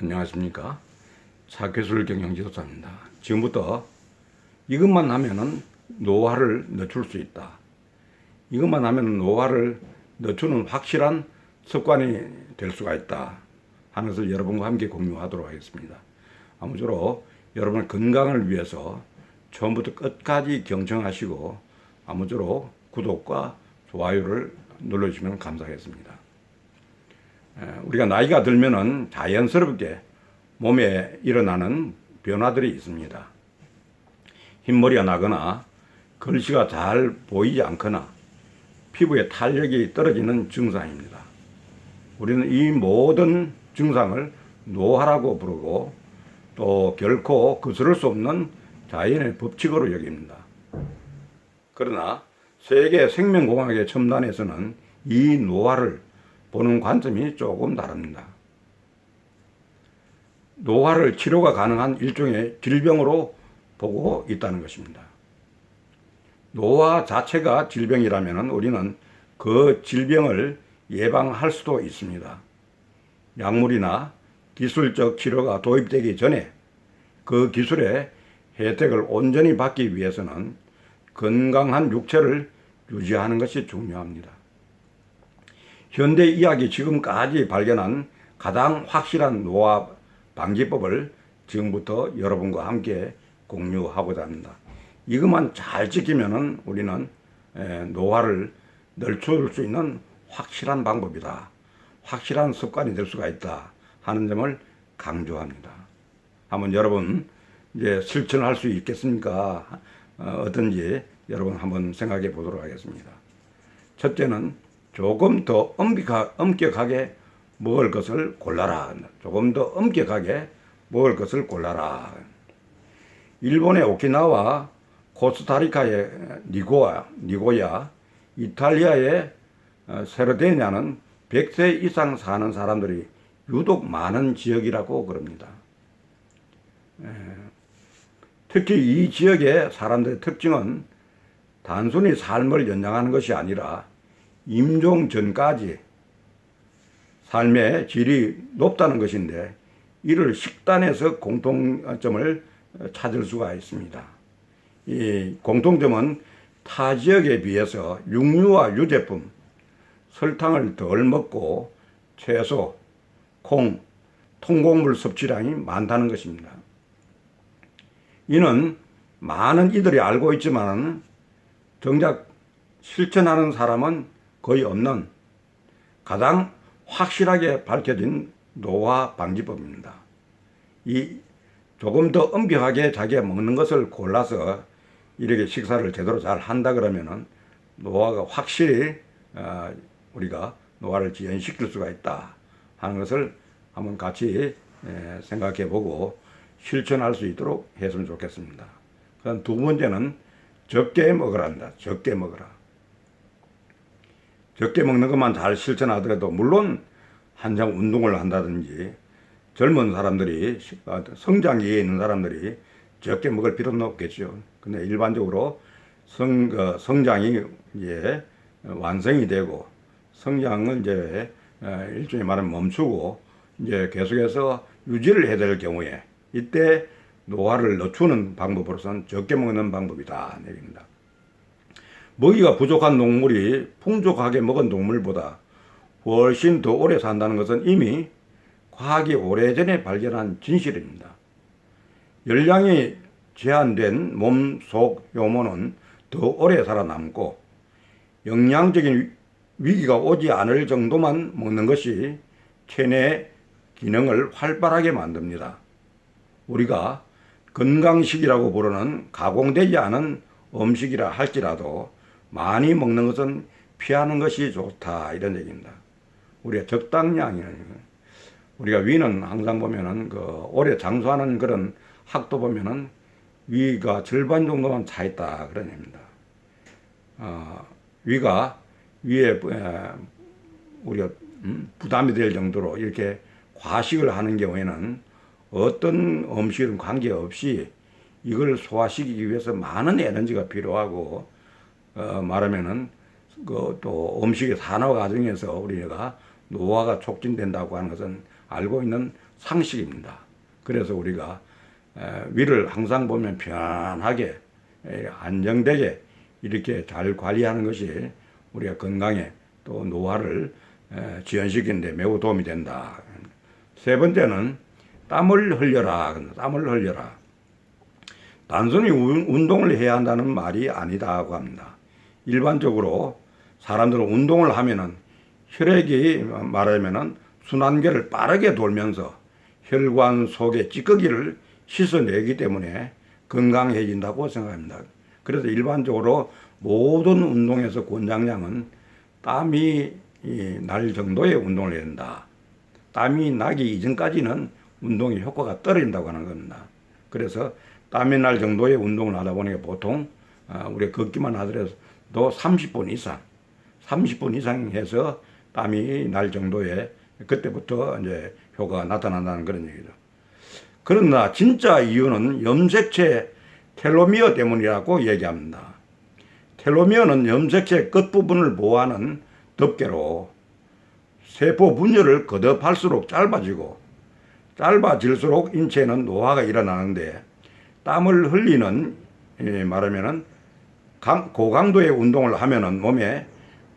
안녕하십니까. 차교술 경영지도사입니다. 지금부터 이것만 하면은 노화를 늦출 수 있다. 이것만 하면 노화를 늦추는 확실한 습관이 될 수가 있다. 하는 것을 여러분과 함께 공유하도록 하겠습니다. 아무쪼록 여러분의 건강을 위해서 처음부터 끝까지 경청하시고 아무쪼록 구독과 좋아요를 눌러주시면 감사하겠습니다. 에, 우리가 나이가 들면은 자연스럽게 몸에 일어나는 변화들이 있습니다. 흰머리가 나거나 글씨가 잘 보이지 않거나 피부에 탄력이 떨어지는 증상입니다. 우리는 이 모든 증상을 노화라고 부르고 또 결코 거스를 수 없는 자연의 법칙으로 여깁니다. 그러나 세계 생명공학의 첨단에서는 이 노화를 보는 관점이 조금 다릅니다. 노화를 치료가 가능한 일종의 질병으로 보고 있다는 것입니다. 노화 자체가 질병이라면 우리는 그 질병을 예방할 수도 있습니다. 약물이나 기술적 치료가 도입되기 전에 그 기술의 혜택을 온전히 받기 위해서는 건강한 육체를 유지하는 것이 중요합니다. 현대 의학이 지금까지 발견한 가장 확실한 노화 방지법을 지금부터 여러분과 함께 공유하고자 합니다. 이것만 잘 지키면은 우리는 에, 노화를 늦출 수 있는 확실한 방법이다. 확실한 습관이 될 수가 있다. 하는 점을 강조합니다. 한번 여러분 이제 실천할 수 있겠습니까? 어, 어떤지 여러분 한번 생각해 보도록 하겠습니다. 첫째는 조금 더 엄격하, 엄격하게 먹을 것을 골라라. 조금 더 엄격하게 먹을 것을 골라라. 일본의 오키나와 코스타리카의 니고야, 니고야, 이탈리아의 어, 세르데냐는 100세 이상 사는 사람들이 유독 많은 지역이라고 그럽니다. 에, 특히 이 지역의 사람들의 특징은 단순히 삶을 연장하는 것이 아니라 임종 전까지 삶의 질이 높다는 것인데 이를 식단에서 공통점을 찾을 수가 있습니다. 이 공통점은 타 지역에 비해서 육류와 유제품, 설탕을 덜 먹고 채소, 콩, 통곡물 섭취량이 많다는 것입니다. 이는 많은 이들이 알고 있지만 정작 실천하는 사람은 거의 없는 가장 확실하게 밝혀진 노화 방지법입니다. 이 조금 더 엄격하게 자기가 먹는 것을 골라서 이렇게 식사를 제대로 잘 한다 그러면은 노화가 확실히 어, 우리가 노화를 지연시킬 수가 있다 하는 것을 한번 같이 에, 생각해 보고 실천할 수 있도록 했으면 좋겠습니다. 그다음 두 번째는 적게 먹으란다. 적게 먹어라. 적게 먹는 것만 잘 실천하더라도 물론 한창 운동을 한다든지 젊은 사람들이 아, 성장기에 있는 사람들이 적게 먹을 필요는 없겠죠. 근데 일반적으로 성, 어, 성장이 이제 완성이 되고 성장을 이제 어, 일종의 말하면 멈추고 이제 계속해서 유지를 해야 될 경우에 이때 노화를 늦추는 방법으로서는 적게 먹는 방법이다. 얘기입니다. 먹이가 부족한 동물이 풍족하게 먹은 동물보다 훨씬 더 오래 산다는 것은 이미 과학이 오래전에 발견한 진실입니다. 열량이 제한된 몸속 요모는 더 오래 살아남고 영양적인 위기가 오지 않을 정도만 먹는 것이 체내 기능을 활발하게 만듭니다. 우리가 건강식이라고 부르는 가공되지 않은 음식이라 할지라도 많이 먹는 것은 피하는 것이 좋다 이런 얘기입니다. 우리가 적당량이라는 우리가 위는 항상 보면은 그 오래 장수하는 그런 학도 보면은 위가 절반 정도만 차 있다 그런 얘기입니다. 어, 위가 위에 에, 우리가 음, 부담이 될 정도로 이렇게 과식을 하는 경우에는 어떤 음식은 관계없이 이걸 소화시키기 위해서 많은 에너지가 필요하고 어, 말하면은 그 또 음식의 산화 과정에서 우리가 노화가 촉진된다고 하는 것은 알고 있는 상식입니다. 그래서 우리가 에, 위를 항상 보면 편하게 에, 안정되게 이렇게 잘 관리하는 것이 우리가 건강에 또 노화를 에, 지연시키는데 매우 도움이 된다. 세 번째는 땀을 흘려라. 땀을 흘려라. 단순히 운- 운동을 해야 한다는 말이 아니다고 합니다. 일반적으로 사람들은 운동을 하면은 혈액이 말하면은 순환계를 빠르게 돌면서 혈관 속의 찌꺼기를 씻어내기 때문에 건강해진다고 생각합니다. 그래서 일반적으로 모든 운동에서 권장량은 땀이 이날 정도의 운동을 해야 된다. 땀이 나기 이전까지는 운동의 효과가 떨어진다고 하는 겁니다. 그래서 땀이 날 정도의 운동을 하다 보니까 보통 아, 우리가 걷기만 하더라도 30분 이상, 30분 이상 해서 땀이 날 정도의 그때부터 이제 효과가 나타난다는 그런 얘기죠. 그러나 진짜 이유는 염색체 텔로미어 때문이라고 얘기합니다. 텔로미어는 염색체 끝부분을 보호하는 덮개로 세포 분열을 거듭할수록 짧아지고 짧아질수록 인체에는 노화가 일어나는데 땀을 흘리는 예, 말하면은 강- 고강도의 운동을 하면은 몸에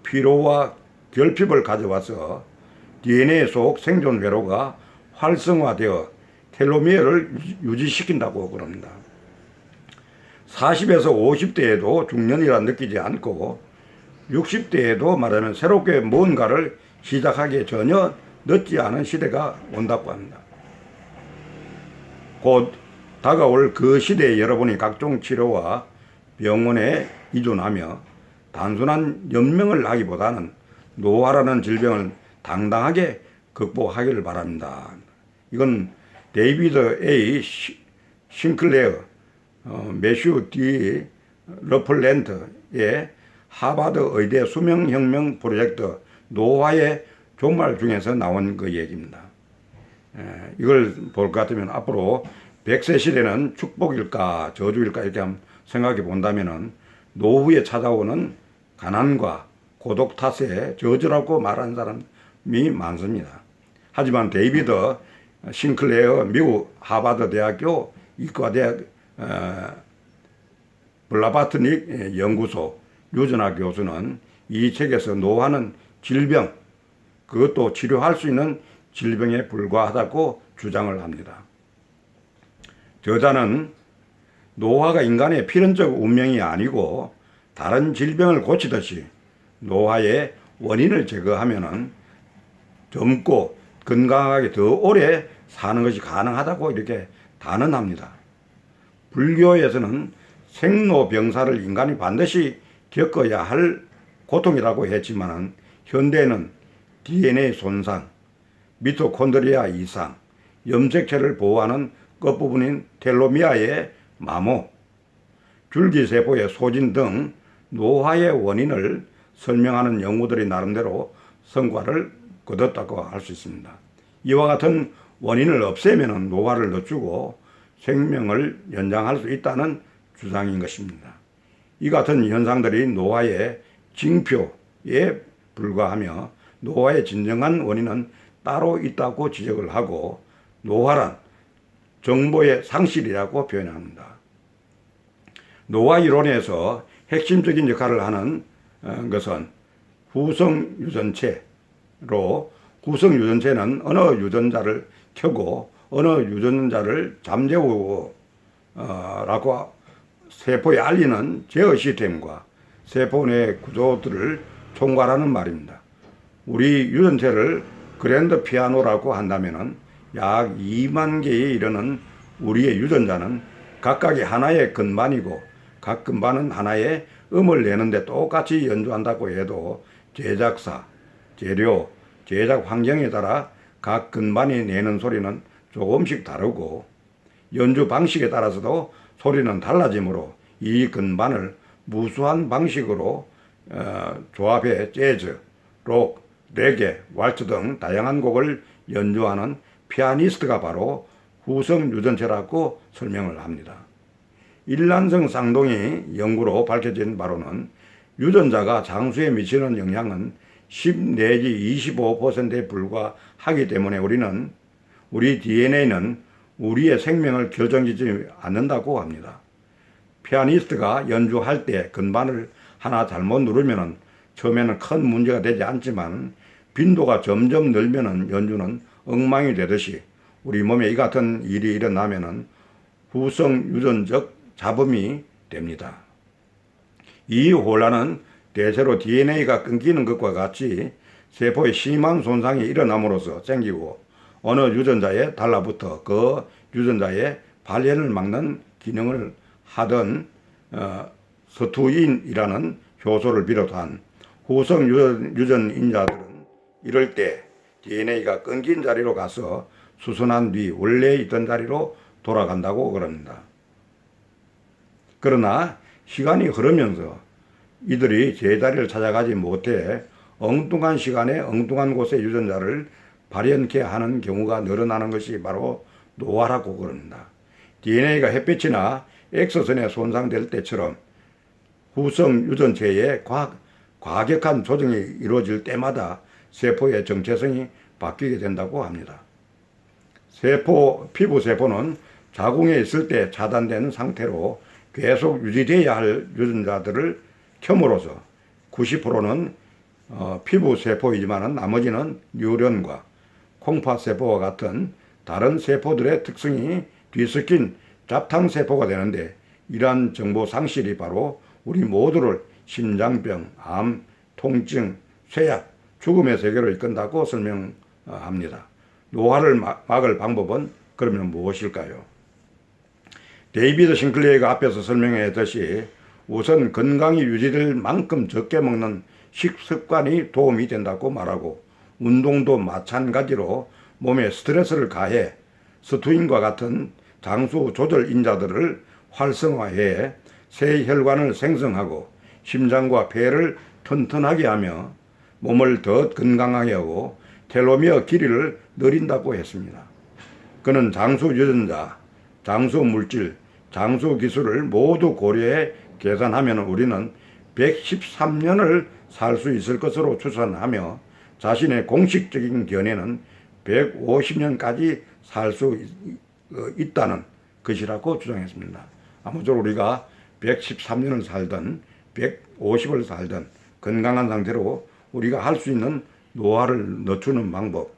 피로와 결핍을 가져와서 DNA 속 생존 회로가 활성화되어 텔로미어를 유지시킨다고 그럽니다. 40에서 50대에도 중년이라 느끼지 않고 60대에도 말하면 새롭게 뭔가를 시작하기에 전혀 늦지 않은 시대가 온다고 합니다. 곧 다가올 그 시대에 여러분이 각종 치료와 병원에 이존하며 단순한 연명을 하기보다는 노화라는 질병을 당당하게 극복하기를 바랍니다. 이건 데이비드 A. 시- 싱클레어, 어, 매슈 D. 러플랜트의 하버드 의대 수명혁명 프로젝트 노화의 종말 중에서 나온 그 얘기입니다. 에, 이걸 볼 것 같으면 앞으로 100세 시대는 축복일까 저주일까 이렇게 한번 생각해 본다면은 노후에 찾아오는 가난과 고독 탓에 저주라고 말하는 사람이 많습니다. 하지만 데이비드 싱클레어 미국 하버드 대학교 이과대학 어, 블라바트닉 연구소 유전학 교수는 이 책에서 노화는 질병, 그것도 치료할 수 있는 질병에 불과하다고 주장을 합니다. 저자는 노화가 인간의 필연적 운명이 아니고 다른 질병을 고치듯이 노화의 원인을 제거하면은 젊고 건강하게 더 오래 사는 것이 가능하다고 이렇게 단언합니다. 불교에서는 생로병사를 인간이 반드시 겪어야 할 고통이라고 했지만은 현대는 DNA 손상, 미토콘드리아 이상, 염색체를 보호하는 끝부분인 텔로미아의 마모, 줄기세포의 소진 등 노화의 원인을 설명하는 연구들이 나름대로 성과를 거뒀다고 할 수 있습니다. 이와 같은 원인을 없애면 노화를 늦추고 생명을 연장할 수 있다는 주장인 것입니다. 이 같은 현상들이 노화의 징표에 불과하며 노화의 진정한 원인은 따로 있다고 지적을 하고 노화란 정보의 상실이라고 표현합니다. 노화 이론에서 핵심적인 역할을 하는 어, 것은 후성 유전체로 후성 유전체는 어느 유전자를 켜고 어느 유전자를 잠재우고 어, 라고 세포에 알리는 제어 시스템과 세포 내 구조들을 총괄하는 말입니다. 우리 유전체를 그랜드 피아노라고 한다면은 약 2만 개에 이르는 우리의 유전자는 각각이 하나의 건반이고 각 건반은 하나의 음을 내는데 똑같이 연주한다고 해도 제작사, 재료, 제작 환경에 따라 각 건반이 내는 소리는 조금씩 다르고 연주 방식에 따라서도 소리는 달라지므로 이 건반을 무수한 방식으로 어, 조합해 재즈, 록, 레게, 왈츠 등 다양한 곡을 연주하는 피아니스트가 바로 후성 유전체라고 설명을 합니다. 일란성 쌍둥이 연구로 밝혀진 바로는 유전자가 장수에 미치는 영향은 10 내지 25%에 불과하기 때문에 우리는 우리 DNA는 우리의 생명을 결정짓지 않는다고 합니다. 피아니스트가 연주할 때 건반을 하나 잘못 누르면은 처음에는 큰 문제가 되지 않지만 빈도가 점점 늘면은 연주는 엉망이 되듯이 우리 몸에 이 같은 일이 일어나면은 후성 유전적 잡음이 됩니다. 이 혼란은 대체로 DNA가 끊기는 것과 같이 세포에 심한 손상이 일어남으로써 생기고 어느 유전자에 달라붙어 그 유전자의 발현을 막는 기능을 하던 어, 서투인이라는 효소를 비롯한 후성 유전, 유전인자들은 이럴 때 DNA가 끊긴 자리로 가서 수선한 뒤 원래 있던 자리로 돌아간다고 그럽니다. 그러나 시간이 흐르면서 이들이 제자리를 찾아가지 못해 엉뚱한 시간에 엉뚱한 곳에 유전자를 발현케 하는 경우가 늘어나는 것이 바로 노화라고 그럽니다. DNA가 햇빛이나 X선에 손상될 때처럼 후성 유전체의 과, 과격한 조정이 이루어질 때마다 세포의 정체성이 바뀌게 된다고 합니다. 세포, 피부 세포는 자궁에 있을 때 차단된 상태로 계속 유지돼야 할 유전자들을 켬으로써 90%는 어, 피부 세포이지만 나머지는 뉴런과 콩팥 세포와 같은 다른 세포들의 특성이 뒤섞인 잡탕 세포가 되는데 이러한 정보 상실이 바로 우리 모두를 심장병, 암, 통증, 쇠약, 죽음의 세계로 이끈다고 설명합니다. 노화를 막- 막을 방법은 그러면 무엇일까요? 데이비드 싱클레이가 앞에서 설명했듯이 우선 건강이 유지될 만큼 적게 먹는 식습관이 도움이 된다고 말하고 운동도 마찬가지로 몸에 스트레스를 가해 스투인과 같은 장수 조절 인자들을 활성화해 새 혈관을 생성하고 심장과 폐를 튼튼하게 하며 몸을 더 건강하게 하고 텔로미어 길이를 늘린다고 했습니다. 그는 장수 유전자, 장수 물질, 장수 기술을 모두 고려해 계산하면 우리는 113년을 살 수 있을 것으로 추산하며 자신의 공식적인 견해는 150년까지 살 수 있다는 것이라고 주장했습니다. 아무쪼록 우리가 113년을 살든 150을 살든 건강한 상태로 우리가 할 수 있는 노화를 늦추는 방법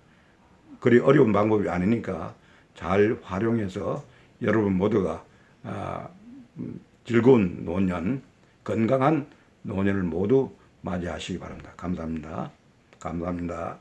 그리 어려운 방법이 아니니까 잘 활용해서 여러분 모두가 아, 음, 즐거운 노년, 건강한 노년을 모두 맞이하시기 바랍니다. 감사합니다. 감사합니다.